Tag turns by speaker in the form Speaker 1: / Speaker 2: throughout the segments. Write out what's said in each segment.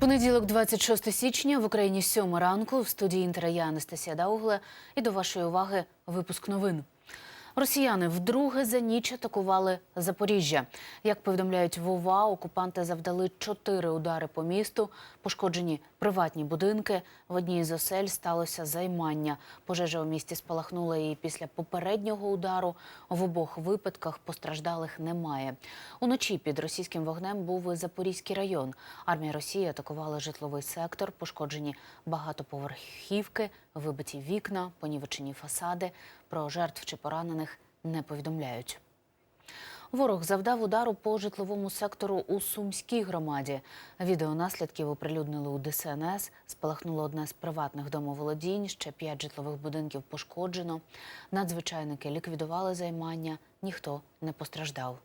Speaker 1: Понеділок, 26 січня, в Україні 7 ранку. В студії Інтера я Анастасія Даугле. І до вашої уваги випуск новин. Росіяни вдруге за ніч атакували Запоріжжя. Як повідомляють в ОВА, окупанти завдали чотири удари по місту. Пошкоджені приватні будинки. В одній з осель сталося займання. Пожежа у місті спалахнула і після попереднього удару. В обох випадках постраждалих немає. Уночі під російським вогнем був Запорізький район. Армія Росії атакувала житловий сектор, пошкоджені багатоповерхівки, вибиті вікна, понівечені фасади. Про жертв чи поранених не повідомляють. Ворог завдав удару по житловому сектору у Сумській громаді. Відео наслідків оприлюднили у ДСНС. Спалахнуло одне з приватних домоволодінь. Ще п'ять житлових будинків пошкоджено. Надзвичайники ліквідували займання. Ніхто не постраждав.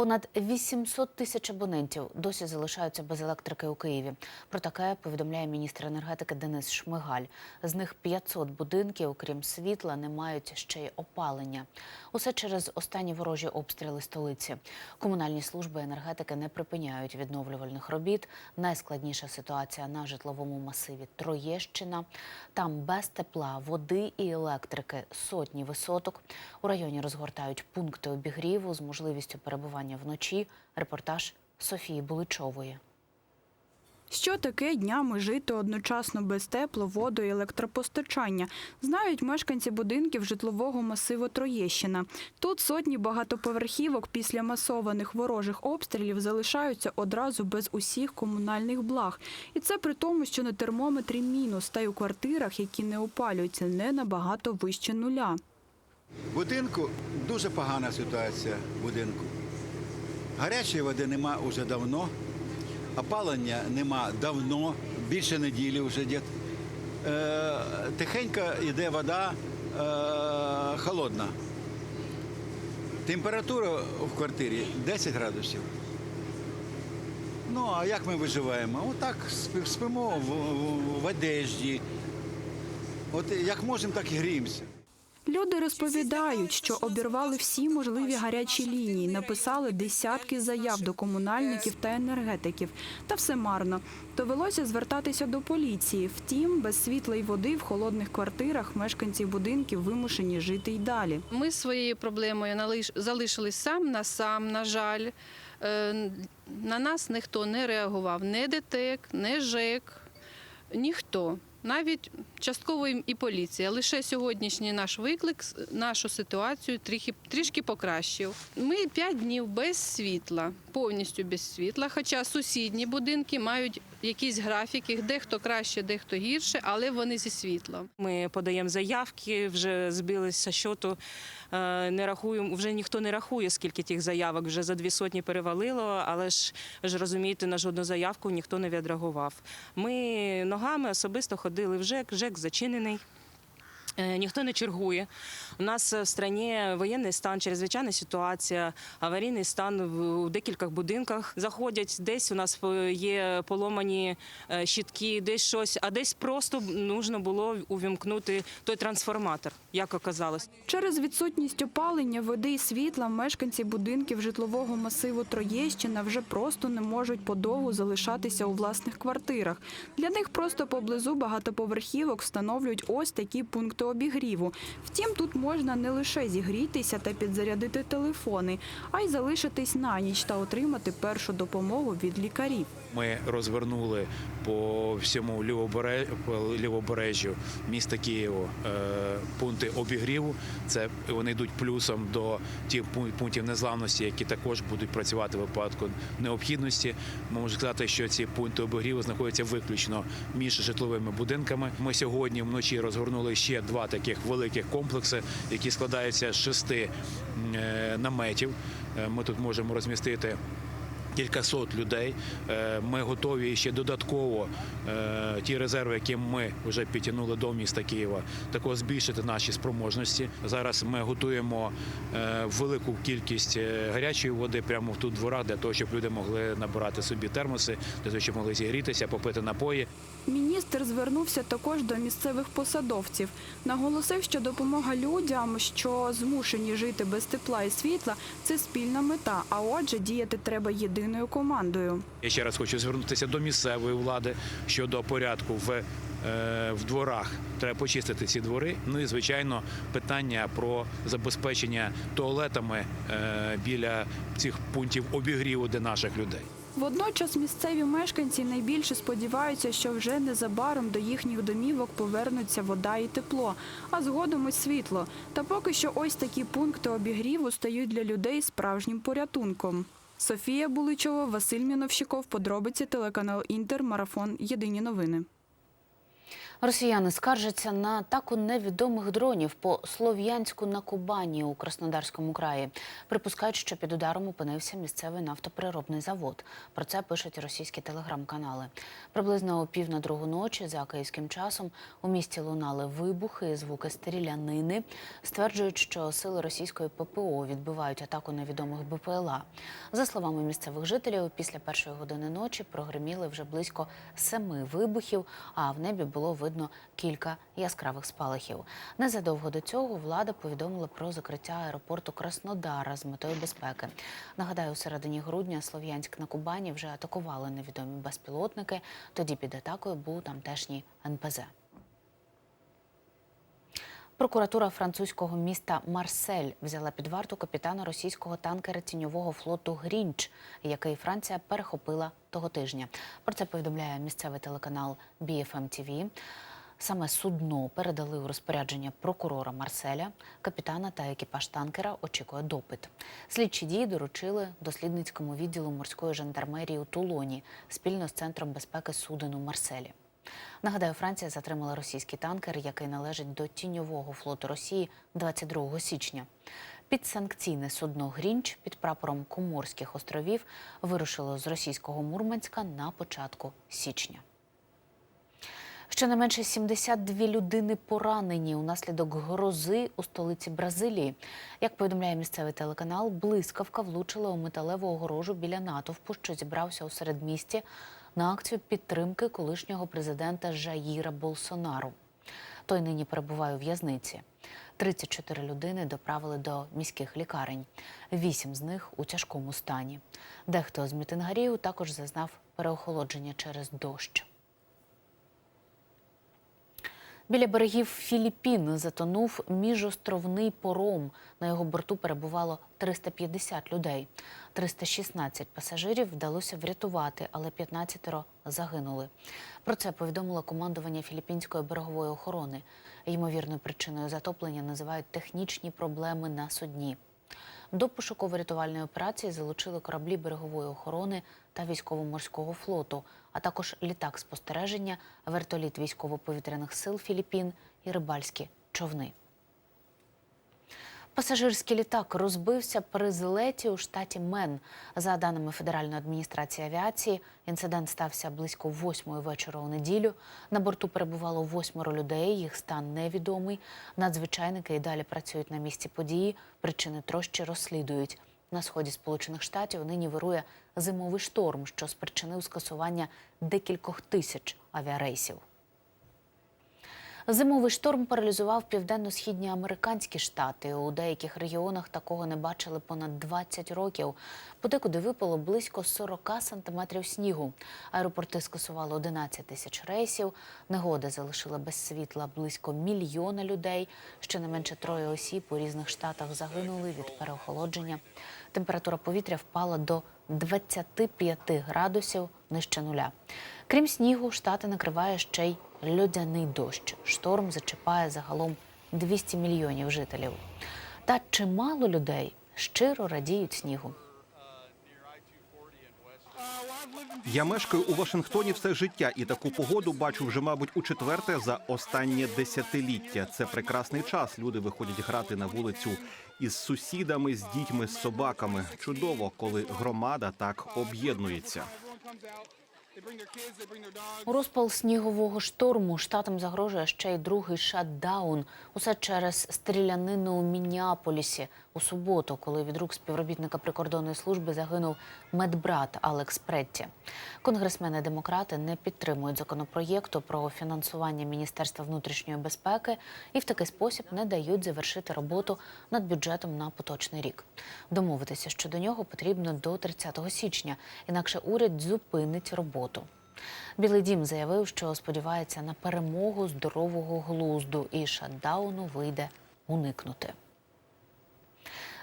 Speaker 1: Понад 800 тисяч абонентів досі залишаються без електрики у Києві. Про таке повідомляє міністр енергетики Денис Шмигаль. З них 500 будинків, окрім світла, не мають ще й опалення. Усе через останні ворожі обстріли столиці. Комунальні служби енергетики не припиняють відновлювальних робіт. Найскладніша ситуація на житловому масиві Троєщина. Там без тепла, води і електрики сотні висоток. У районі розгортають пункти обігріву з можливістю перебування вночі. Репортаж Софії Буличової.
Speaker 2: Що таке днями жити одночасно без тепло, воду і електропостачання, знають мешканці будинків житлового масиву Троєщина. Тут сотні багатоповерхівок після масованих ворожих обстрілів залишаються одразу без усіх комунальних благ. І це при тому, що на термометрі мінус, та й у квартирах, які не опалюються, не набагато вище нуля.
Speaker 3: Будинку дуже погана ситуація будинку. Гарячої води нема вже давно, опалення нема давно, більше неділі вже дід. Е, тихенько йде вода е, холодна. Температура в квартирі 10 градусів. Ну, а як ми виживаємо? Отак спимо в, в, в одежді. От як можемо, так і гріємося.
Speaker 2: Люди розповідають, що обірвали всі можливі гарячі лінії, написали десятки заяв до комунальників та енергетиків. Та все марно. Довелося звертатися до поліції. Втім, без світла й води в холодних квартирах мешканці будинків вимушені жити й далі.
Speaker 4: Ми своєю проблемою залишились сам на сам, на жаль. Е, На нас ніхто не реагував, не ДТЕК, не ЖЕК, ніхто. Навіть частково і- поліція. Лише сьогоднішній наш виклик нашу ситуацію трішки покращив. Ми п'ять днів без світла, повністю без світла. Хоча сусідні будинки мають якісь графіки, дехто краще, дехто гірше, але вони зі світлом.
Speaker 5: Ми подаємо заявки, вже збилися щоту. е, Не рахуємо, вже ніхто не рахує, скільки тих заявок. Вже за дві сотні перевалило, але ж ж розумієте, на жодну заявку ніхто не відреагував. Ми ногами особисто ходили в ЖЕК, ЖЕК зачинений. Е, Ніхто не чергує. У нас в країні воєнний стан, чрезвичайна ситуація, аварійний стан у декількох будинках. Заходять десь у нас е, є поломані е, щитки, десь щось, а десь просто нужно було увімкнути той трансформатор, як оказалось.
Speaker 2: Через відсутність опалення, води і світла мешканці будинків житлового масиву Троєщина вже просто не можуть подовго залишатися у власних квартирах. Для них просто поблизу багатоповерхівок встановлюють ось такі пункти обігріву. Втім, тут можна не лише зігрітися та підзарядити телефони, а й залишитись на ніч та отримати першу допомогу від лікарів.
Speaker 6: Ми розвернули по всьому лівобере- лівобережжю міста Києва е, пункти обігріву. Це вони йдуть плюсом до тих пунктів незламності, які також будуть працювати в випадку необхідності. Можу сказати, що ці пункти обігріву знаходяться виключно між житловими будинками. Ми сьогодні вночі розгорнули ще два таких великих комплекси, які складаються з шести е, наметів. Е, Ми тут можемо розмістити кількасот людей. Е, Ми готові ще додатково ті резерви, які ми вже підтягнули до міста Києва, також збільшити наші спроможності. Зараз ми готуємо велику кількість гарячої води прямо в тут дворах для того, щоб люди могли набирати собі термоси, для того, щоб могли зігрітися, попити напої.
Speaker 2: Міністр звернувся також до місцевих посадовців. Наголосив, що допомога людям, що змушені жити без тепла і світла, це спільна мета. А отже, діяти треба єдиною командою.
Speaker 6: Я ще раз хочу звернутися до місцевої влади щодо порядку в, е, в дворах. Треба почистити ці двори. Ну і звичайно, питання про забезпечення туалетами е, біля цих пунктів обігріву для наших людей.
Speaker 2: Водночас місцеві мешканці найбільше сподіваються, що вже незабаром до їхніх домівок повернуться вода і тепло, а згодом і світло. Та поки що ось такі пункти обігріву стають для людей справжнім порятунком. Софія Буличова, Василь Міновщиков, подробиці телеканал Інтер, Марафон. Єдині новини.
Speaker 1: Росіяни скаржаться на атаку невідомих дронів по Слов'янську на Кубані у Краснодарському краї. Припускають, що під ударом опинився місцевий нафтопереробний завод. Про це пишуть російські телеграм-канали. Приблизно о пів на другу ночі за київським часом у місті лунали вибухи, і звуки стрілянини. Стверджують, що сили російської ППО відбивають атаку невідомих БПЛА. За словами місцевих жителів, після першої години ночі прогреміли вже близько семи вибухів, а в небі було видно кілька яскравих спалахів. Незадовго до цього влада повідомила про закриття аеропорту Краснодара з метою безпеки. Нагадаю, у середині грудня Слов'янськ на Кубані вже атакували невідомі безпілотники. Тоді під атакою був тамтешній НПЗ. Прокуратура французького міста Марсель взяла під варту капітана російського танкера тіньового флоту Грінч, який Франція перехопила того тижня. Про це повідомляє місцевий телеканал BFM TV. Саме судно передали у розпорядження прокурора Марселя. Капітана та екіпаж танкера очікує допит. Слідчі дії доручили дослідницькому відділу морської жандармерії у Тулоні спільно з центром безпеки суден у Марселі. Нагадаю, Франція затримала російський танкер, який належить до тіньового флоту Росії 22 січня. Підсанкційне судно Грінч під прапором Коморських островів вирушило з російського Мурманська на початку січня. Щонайменше 72 людини поранені унаслідок грози у столиці Бразилії. Як повідомляє місцевий телеканал, блискавка влучила у металеву огорожу біля натовпу, що зібрався у середмісті на акцію підтримки колишнього президента Жаїра Болсонару. Той нині перебуває у в'язниці. 34 людини доправили до міських лікарень. Вісім з них у тяжкому стані. Дехто з мітингарів також зазнав переохолодження через дощ. Біля берегів Філіппін затонув міжостровний пором. На його борту перебувало 350 людей. 316 пасажирів вдалося врятувати, але 15 загинули. Про це повідомило командування філіппінської берегової охорони. Ймовірною причиною затоплення називають технічні проблеми на судні. До пошуково-рятувальної операції залучили кораблі берегової охорони та військово-морського флоту, а також літак спостереження, вертоліт військово-повітряних сил Філіппін і рибальські човни. Пасажирський літак розбився при злеті у штаті Мен. За даними Федеральної адміністрації авіації, інцидент стався близько восьмої вечора у неділю. На борту перебувало восьмеро людей. Їх стан невідомий. Надзвичайники і далі працюють на місці події. Причини трощі розслідують. На сході Сполучених Штатів нині вирує зимовий шторм, що спричинив скасування декількох тисяч авіарейсів. Зимовий шторм паралізував південно-східні американські штати. У деяких регіонах такого не бачили понад 20 років. Подекуди випало близько 40 сантиметрів снігу. Аеропорти скасували 11 тисяч рейсів. Негода залишила без світла близько мільйона людей. Щонайменше троє осіб у різних штатах загинули від переохолодження. Температура повітря впала до 25 градусів нижче нуля. Крім снігу, штати накриває ще й льодяний дощ. Шторм зачіпає загалом 200 мільйонів жителів. Та чимало людей щиро радіють снігу.
Speaker 7: Я мешкаю у Вашингтоні все життя, і таку погоду бачу вже, мабуть, у четверте за останнє десятиліття. Це прекрасний час. Люди виходять грати на вулицю із сусідами, з дітьми, з собаками. Чудово, коли громада так об'єднується.
Speaker 1: Розпал снігового шторму штатам загрожує ще й другий шатдаун. Усе через стрілянину у Мінніаполісі у суботу, коли від рук співробітника прикордонної служби загинув медбрат Алекс Претті. Конгресмени-демократи не підтримують законопроєкту про фінансування Міністерства внутрішньої безпеки і в такий спосіб не дають завершити роботу над бюджетом на поточний рік. Домовитися щодо нього потрібно до 30 січня, інакше уряд зупинить роботу. Білий дім заявив, що сподівається на перемогу здорового глузду і шатдауну вийде уникнути.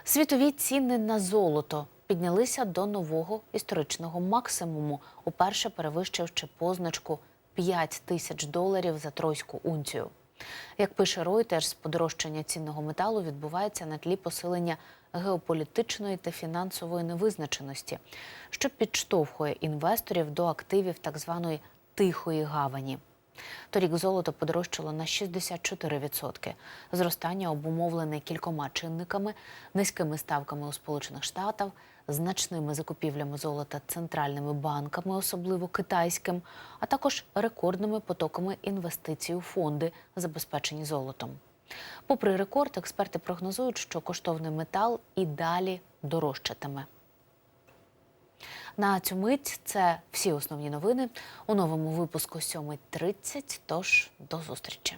Speaker 1: Світові ціни на золото піднялися до нового історичного максимуму, уперше перевищивши позначку 5 тисяч доларів за тройську унцію. Як пише Reuters, подорожчання цінного металу відбувається на тлі посилення геополітичної та фінансової невизначеності, що підштовхує інвесторів до активів так званої тихої гавані. Торік золото подорожчало на 64%. Зростання обумовлене кількома чинниками, низькими ставками у Сполучених Штатах, значними закупівлями золота центральними банками, особливо китайським, а також рекордними потоками інвестицій у фонди, забезпечені золотом. Попри рекорд, експерти прогнозують, що коштовний метал і далі дорожчатиме. На цю мить це всі основні новини у новому випуску 7.30. Тож до зустрічі.